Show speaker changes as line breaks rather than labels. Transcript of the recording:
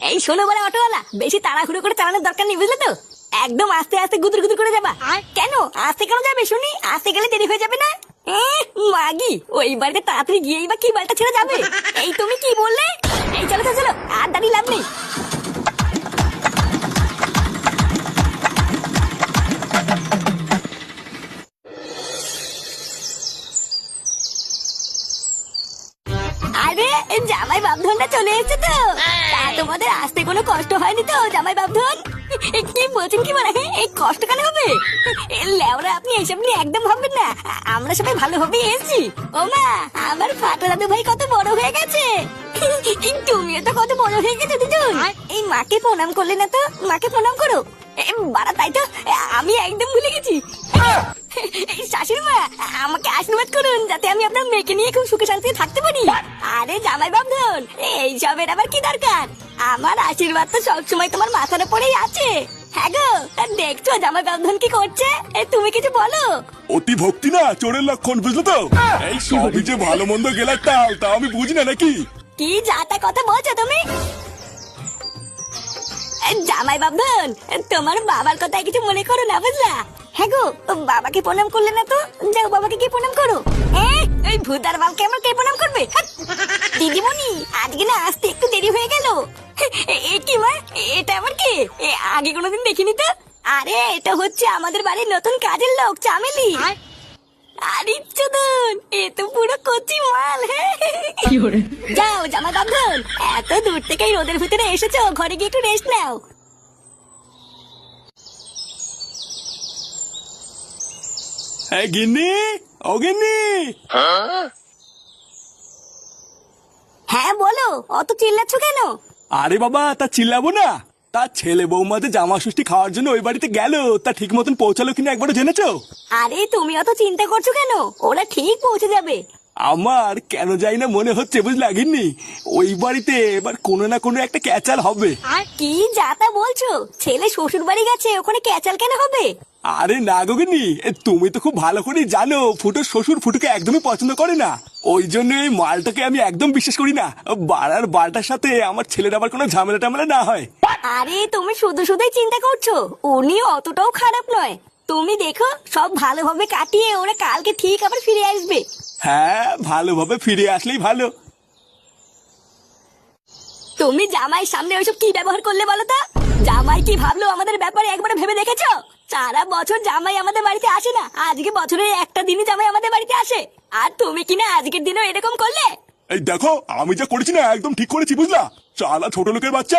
এই শোনো বলে অটোওয়ালা বেশি তাড়াহুড়ো করে চালানোর দরকার নেই বুঝলে তো? একদম আস্তে আস্তে গুদুর গুদুর করে যাবা। কেন? আস্তে কেন যাবে শুনি? আস্তে গেলে দেরি হয়ে যাবে না? মাগি ওই বাড়িতে তাড়াতাড়ি গিয়েই বা কি বাড়িটা ছেড়ে যাবে? এই তুমি কি বললে? এই চলো চলো আর দাঁড়িয়ে লাভ নেই। আরে জামাই বাপধনটা চলে এসেছে তা। তোমাদের আসতে কোনো কষ্ট হয়নি তো জামাই বাপধন এ, কি বলছেন কি মানে? এই কষ্ট কেন হবে? লেওরা আপনি এসব নিয়ে একদম ভাববেন না। আমরা সবাই ভালোভাবে এসেছি। ও মা আমার ফাটা দাদু ভাই কত বড় হয়ে গেছে। তুমিও তো কত বড় হয়ে গেছো দুজন। এই মাকে প্রণাম করলে না তো? মাকে প্রণাম করো। এ, বাড়া তাই তো? আমি একদম ভুলে গেছি। এই শাশুড়ি মা আমাকে আশীর্বাদ করুন যাতে আমি আপনার মেয়েকে নিয়ে খুব সুখে শান্তিতে থাকতে পারি। আরে জামাই বাবধন এইসবের আবার কি দরকার? আমার আশীর্বাদ তো সবসময় তোমার মাথার উপরেই আছে। হ্যাঁ গো দেখছ কি করছে? এ, তুমি কিছু বলো।
অতি ভক্তি না চোরের লক্ষণ বুঝলো তো? এই সবই যে ভালো মন্দ গেলার তাল তা আমি বুঝি না নাকি?
কি যাতা কথা বলছো তুমি? জামাই বাবধন তোমার বাবার কথা কিছু মনে করো না বুঝলা? হ্যাঁ গো বাবাকে প্রণাম করলে না তো? যাও বাবাকে কি প্রণাম করো। এই ভূতার বালকে আমার কে প্রণাম করবে! দিদিমণি আজকে না আসতে একটু দেরি হয়ে গেল। এ- কি মা? এটা আবার কি? এ, আগে কোনোদিন দেখিনি তো? আরে এটা হচ্ছে আমাদের বাড়ির নতুন কাজের লোক চামেলি। আরে চোদন এ তো পুরো কচি মাল যাও জামা এত দূর থেকে রোদের ভিতরে এসেছ ঘরে গিয়ে একটু রেস্ট নাও।
এই গিন্নি ও গিন্নি।
হ্যাঁ বলো অত চিল্লাচ্ছ কেন?
আরে বাবা তা চিল্লাবো না। তার ছেলে বৌমা যে জামা ষষ্ঠী খাওয়ার জন্য ওই বাড়িতে গেল। তা ঠিক মতন পৌঁছালো কিনা একবারও জেনেছো?
আরে তুমি অত চিন্তা করছ কেন? ওরা ঠিক পৌঁছে যাবে।
আমার কেন যাই না মনে হচ্ছে বুঝলে গিন্নি। ওই বাড়িতে এবার কোনো না কোনো একটা ক্যাচাল হবে।
আর কি যা তা বলছো? ছেলে শ্বশুর বাড়ি গেছে ওখানে ক্যাচাল কেন হবে?
আরে না গগিনি তুমি তো খুব ভালো করেই জানো ফুটোর শ্বশুর ফুটোকে একদমই পছন্দ করে না। ওই জন্য এই মালটাকে আমি একদম বিশ্বাস করি না। বাড়ার বালটার সাথে আমার ছেলের আবার কোনো ঝামেলা টামেলা না হয়।
আরে তুমি শুধু শুধুই চিন্তা করছ? উনি অতটাও খারাপ নয়। তুমি দেখো সব ভালোভাবে কাটিয়ে ওরা কালকে ঠিক আবার ফিরে আসবে।
হ্যাঁ ভালোভাবে ফিরে আসলেই ভালো।
তুমি জামাই সামনে ওইসব কি ব্যবহার করলে বলো তো? জামাই কি ভাবলো আমাদের ব্যাপারে একবার ভেবে দেখেছ? সারা বছর জামাই আমাদের বাড়িতে আসে না। আজকে বছরের একটা দিনই জামাই আমাদের বাড়িতে আসে। আর তুমি কিনা আজকের দিনও এরকম করলে?
এই দেখো, আমি যা করেছি না, একদম ঠিক করেছি, বুঝলা? চালা ছোট লোকের বাচ্চা